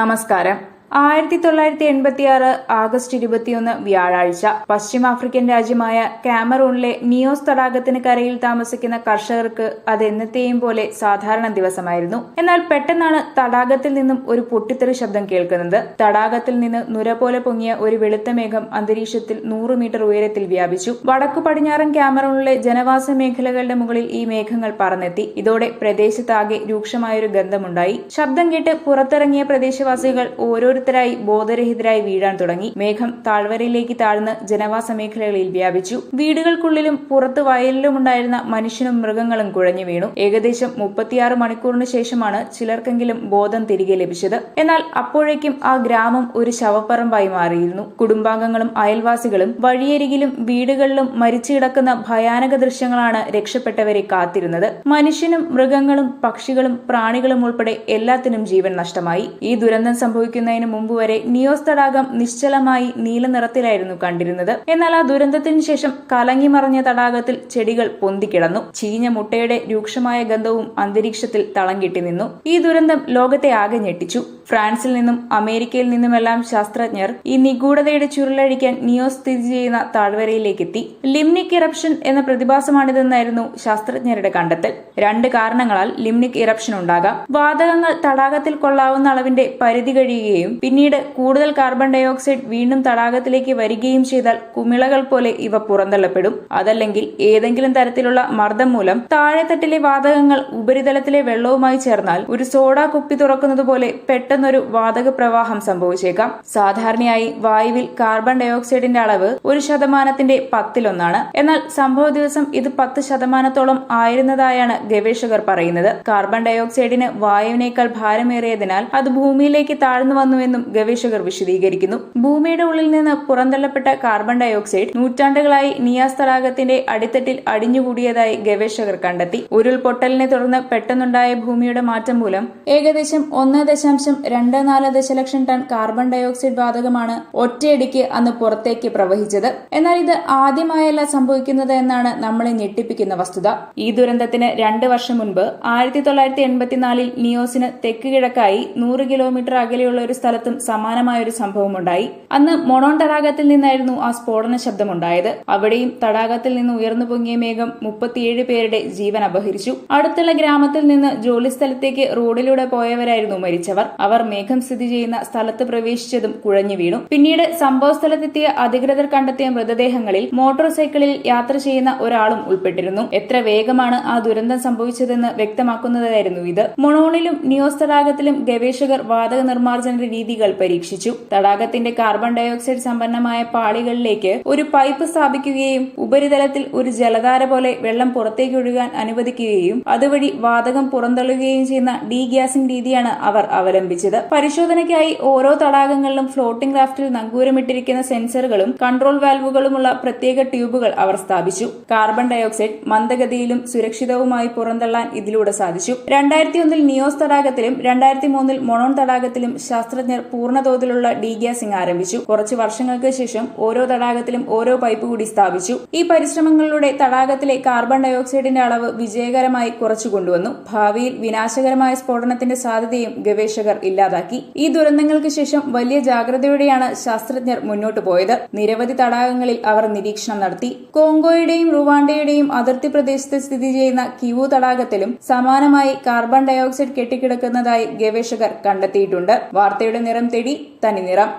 നമസ്കാരം. ആയിരത്തി തൊള്ളായിരത്തി എൺപത്തിയാറ് ആഗസ്റ്റ് ഇരുപത്തിയൊന്ന് വ്യാഴാഴ്ച. പശ്ചിമാഫ്രിക്കൻ രാജ്യമായ കാമറൂണിലെ നിയോസ് തടാകത്തിന് കരയിൽ താമസിക്കുന്ന കർഷകർക്ക് അത് എന്നത്തെയും പോലെ സാധാരണ ദിവസമായിരുന്നു. എന്നാൽ പെട്ടെന്നാണ് തടാകത്തിൽ നിന്നും ഒരു പൊട്ടിത്തെറി ശബ്ദം കേൾക്കുന്നത്. തടാകത്തിൽ നിന്ന് നുര പോലെ പൊങ്ങിയ ഒരു വെളുത്ത മേഘം അന്തരീക്ഷത്തിൽ നൂറ് മീറ്റർ ഉയരത്തിൽ വ്യാപിച്ചു. വടക്കു പടിഞ്ഞാറൻ കാമറൂണിലെ ജനവാസ മേഖലകളുടെ മുകളിൽ ഈ മേഘങ്ങൾ പറന്നെത്തി. ഇതോടെ പ്രദേശത്താകെ രൂക്ഷമായൊരു ഗന്ധമുണ്ടായി. ശബ്ദം കേട്ട് പുറത്തിറങ്ങിയ പ്രദേശവാസികൾ ഓരോരുത്തരായി ബോധരഹിതരായി വീഴാൻ തുടങ്ങി. മേഘം താഴ്വരയിലേക്ക് താഴ്ന്ന് ജനവാസ മേഖലകളിൽ വ്യാപിച്ചു. വീടുകൾക്കുള്ളിലും പുറത്ത് വയലിലുമുണ്ടായിരുന്ന മനുഷ്യനും മൃഗങ്ങളും കുഴഞ്ഞു വീണു. ഏകദേശം മുപ്പത്തിയാറ് മണിക്കൂറിന് ശേഷമാണ് ചിലർക്കെങ്കിലും ബോധം തിരികെ ലഭിച്ചത്. എന്നാൽ അപ്പോഴേക്കും ആ ഗ്രാമം ഒരു ശവപ്പറമ്പായി മാറിയിരുന്നു. കുടുംബാംഗങ്ങളും അയൽവാസികളും വഴിയരികിലും വീടുകളിലും മരിച്ചു കിടക്കുന്ന ഭയാനക ദൃശ്യങ്ങളാണ് രക്ഷപ്പെട്ടവരെ കാത്തിരുന്നത്. മനുഷ്യനും മൃഗങ്ങളും പക്ഷികളും പ്രാണികളും ഉൾപ്പെടെ എല്ലാത്തിനും ജീവൻ നഷ്ടമായി. ഈ ദുരന്തം സംഭവിക്കുന്നതിന് മുമ്പ് വരെ നിയോസ് തടാകം നിശ്ചലമായി നീല നിറത്തിലായിരുന്നു കണ്ടിരുന്നത്. എന്നാൽ ആ ദുരന്തത്തിന് ശേഷം കലങ്ങി മറഞ്ഞ തടാകത്തിൽ ചെടികൾ പൊന്തിക്കിടന്നു. ചീഞ്ഞ മുട്ടയുടെ രൂക്ഷമായ ഗന്ധവും അന്തരീക്ഷത്തിൽ തളം നിന്നു. ഈ ദുരന്തം ലോകത്തെ ആകെ ഞെട്ടിച്ചു. ഫ്രാൻസിൽ നിന്നും അമേരിക്കയിൽ നിന്നുമെല്ലാം ശാസ്ത്രജ്ഞർ ഈ നിഗൂഢതയുടെ ചുരുളഴിക്കാൻ നിയോസ് സ്ഥിതി ചെയ്യുന്ന താഴ്വരയിലേക്ക് എത്തി ലിംനിക് ഇറപ്ഷൻ എന്ന പ്രതിഭാസമാണിതെന്നായിരുന്നു ശാസ്ത്രജ്ഞരുടെ കണ്ടെത്തൽ. രണ്ട് കാരണങ്ങളാൽ ലിംനിക് ഇറപ്ഷൻ ഉണ്ടാകാം. വാതകങ്ങൾ തടാകത്തിൽ കൊള്ളാവുന്ന അളവിന്റെ പരിധി കഴിയുകയും പിന്നീട് കൂടുതൽ കാർബൺ ഡയോക്സൈഡ് വീണ്ടും തടാകത്തിലേക്ക് വരികയും ചെയ്താൽ കുമിളകൾ പോലെ ഇവ പുറന്തള്ളപ്പെടും. അതല്ലെങ്കിൽ ഏതെങ്കിലും തരത്തിലുള്ള മർദ്ദം മൂലം താഴെത്തട്ടിലെ വാതകങ്ങൾ ഉപരിതലത്തിലെ വെള്ളവുമായി ചേർന്നാൽ ഒരു സോഡ കുപ്പി തുറക്കുന്നത് പോലെ പെട്ടെന്നൊരു വാതക പ്രവാഹം സംഭവിച്ചേക്കാം. സാധാരണയായി വായുവിൽ കാർബൺ ഡയോക്സൈഡിന്റെ അളവ് ഒരു ശതമാനത്തിന്റെ പത്തിലൊന്നാണ്. എന്നാൽ സംഭവ ദിവസം ഇത് പത്ത് ശതമാനത്തോളം ആയിരുന്നതായാണ് ഗവേഷകർ പറയുന്നത്. കാർബൺ ഡയോക്സൈഡിന് വായുവിനേക്കാൾ ഭാരമേറിയതിനാൽ അത് ഭൂമിയിലേക്ക് താഴ്ന്നു വന്നുവെന്നും ഗവേഷകർ വിശദീകരിക്കുന്നു. ഭൂമിയുടെ ഉള്ളിൽ നിന്ന് പുറന്തള്ളപ്പെട്ട കാർബൺ ഡയോക്സൈഡ് നൂറ്റാണ്ടുകളായി നിയാസ് തടാകത്തിന്റെ അടിത്തട്ടിൽ അടിഞ്ഞുകൂടിയതായി ഗവേഷകർ കണ്ടെത്തി. ഉരുൾപൊട്ടലിനെ തുടർന്ന് പെട്ടെന്നുണ്ടായ ഭൂമിയുടെ മാറ്റം മൂലം ഏകദേശം ഒന്ന് ദശാംശം രണ്ട് നാല് ദശലക്ഷം ടൺ കാർബൺ ഡയോക്സൈഡ് വാതകമാണ് ഒറ്റയടിക്ക് അന്ന് പുറത്തേക്ക് പ്രവഹിച്ചത്. എന്നാൽ ഇത് ആദ്യമായല്ല സംഭവിക്കുന്നത് എന്നാണ് നമ്മളെ ഞെട്ടിപ്പിക്കുന്ന വസ്തുത. ഈ ദുരന്തത്തിന് രണ്ട് വർഷം മുൻപ് ആയിരത്തി തൊള്ളായിരത്തി എൺപത്തിനാലിൽ നിയോസിന് തെക്ക് കിഴക്കായി നൂറ് കിലോമീറ്റർ അകലെയുള്ള ഒരു സ്ഥലത്തും സമാനമായ ഒരു സംഭവമുണ്ടായി. അന്ന് മൊണോൺ തടാകത്തിൽ നിന്നായിരുന്നു ആ സ്ഫോടന ശബ്ദമുണ്ടായത്. അവിടെയും തടാകത്തിൽ നിന്ന് ഉയർന്നു പൊങ്ങിയ മേഘം മുപ്പത്തിയേഴ് പേരുടെ ജീവൻ അപഹരിച്ചു. അടുത്തുള്ള ഗ്രാമത്തിൽ നിന്ന് ജോലിസ്ഥലത്തേക്ക് റോഡിലൂടെ പോയവരായിരുന്നു മരിച്ചവർ. അവർ മേഘം സ്ഥിതി ചെയ്യുന്ന സ്ഥലത്ത് പ്രവേശിച്ചതും കുഴഞ്ഞു വീണു. പിന്നീട് സംഭവ സ്ഥലത്തെത്തിയ അധികൃതർ കണ്ടെത്തിയ മൃതദേഹങ്ങളിൽ മോട്ടോർ സൈക്കിളിൽ യാത്ര ചെയ്യുന്ന ഒരാളും ഉൾപ്പെട്ടിരുന്നു. എത്ര വേഗമാണ് ആ ദുരന്തം സംഭവിച്ചതെന്ന് വ്യക്തമാക്കുന്നതായിരുന്നു ഇത്. മൊണോണിലും നിയോസ് തടാകത്തിലും ഗവേഷകർ വാതക നിർമ്മാർജന രീതികൾ പരീക്ഷിച്ചു. തടാകത്തിന്റെ കാർബൺ ഡയോക്സൈഡ് സമ്പന്നമായ പാളികളിലേക്ക് ഒരു പൈപ്പ് സ്ഥാപിക്കുകയും ഉപരിതലത്തിൽ ഒരു ജലധാര പോലെ വെള്ളം പുറത്തേക്ക് ഒഴുകാൻ അനുവദിക്കുകയും അതുവഴി വാതകം പുറന്തള്ളുകയും ചെയ്യുന്ന ഡീ ഗ്യാസിംഗ് രീതിയാണ് അവർ അവലംബിച്ചത്. പരിശോധനയ്ക്കായി ഓരോ തടാകങ്ങളിലും ഫ്ലോട്ടിംഗ് ക്രാഫ്റ്റിൽ നങ്കൂരമിട്ടിരിക്കുന്ന സെൻസറുകളും കൺട്രോൾ വാൽവുകളുമുള്ള പ്രത്യേക ട്യൂബുകൾ അവർ സ്ഥാപിച്ചു. കാർബൺ ഡയോക്സൈഡ് മന്ദഗതിയിലും സുരക്ഷിതവുമായി പുറന്തള്ളാൻ ഇതിലൂടെ സാധിച്ചു. രണ്ടായിരത്തി ഒന്നിൽ നിയോസ് തടാകത്തിലും രണ്ടായിരത്തി മൂന്നിൽ മൊണോൺ തടാകത്തിലും ശാസ്ത്രജ്ഞർ പൂർണതോതിലുള്ള ഡീഗ്യാസിംഗ് ആരംഭിച്ചു. കുറച്ച് വർഷങ്ങൾക്ക് ശേഷം ഓരോ തടാകത്തിലും ഓരോ പൈപ്പ് കൂടി സ്ഥാപിച്ചു. ഈ പരിശ്രമങ്ങളിലൂടെ തടാകത്തിലെ കാർബൺ ഡയോക്സൈഡിന്റെ അളവ് വിജയകരമായി കുറച്ചു കൊണ്ടുവന്നു. ഭാവിയിൽ വിനാശകരമായ സ്ഫോടനത്തിന്റെ സാധ്യതയും ഗവേഷകർ ഇല്ലാതാക്കി. ഈ ദുരന്തങ്ങൾക്ക് ശേഷം വലിയ ജാഗ്രതയോടെയാണ് ശാസ്ത്രജ്ഞർ മുന്നോട്ട് പോയത്. നിരവധി തടാകങ്ങളിൽ അവർ നിരീക്ഷണം നടത്തി. കോങ്കോയുടെയും റുവാണ്ടയുടെയും അതിർത്തി പ്രദേശത്ത് സ്ഥിതി ചെയ്യുന്ന കിവു തടാകത്തിലും സമാനമായി കാർബൺ ഡയോക്സൈഡ് കെട്ടിക്കിടക്കുന്നതായി ഗവേഷകർ കണ്ടെത്തിയിട്ടുണ്ട്. വാർത്തയുടെ നിറം തേടി തനി നിറം.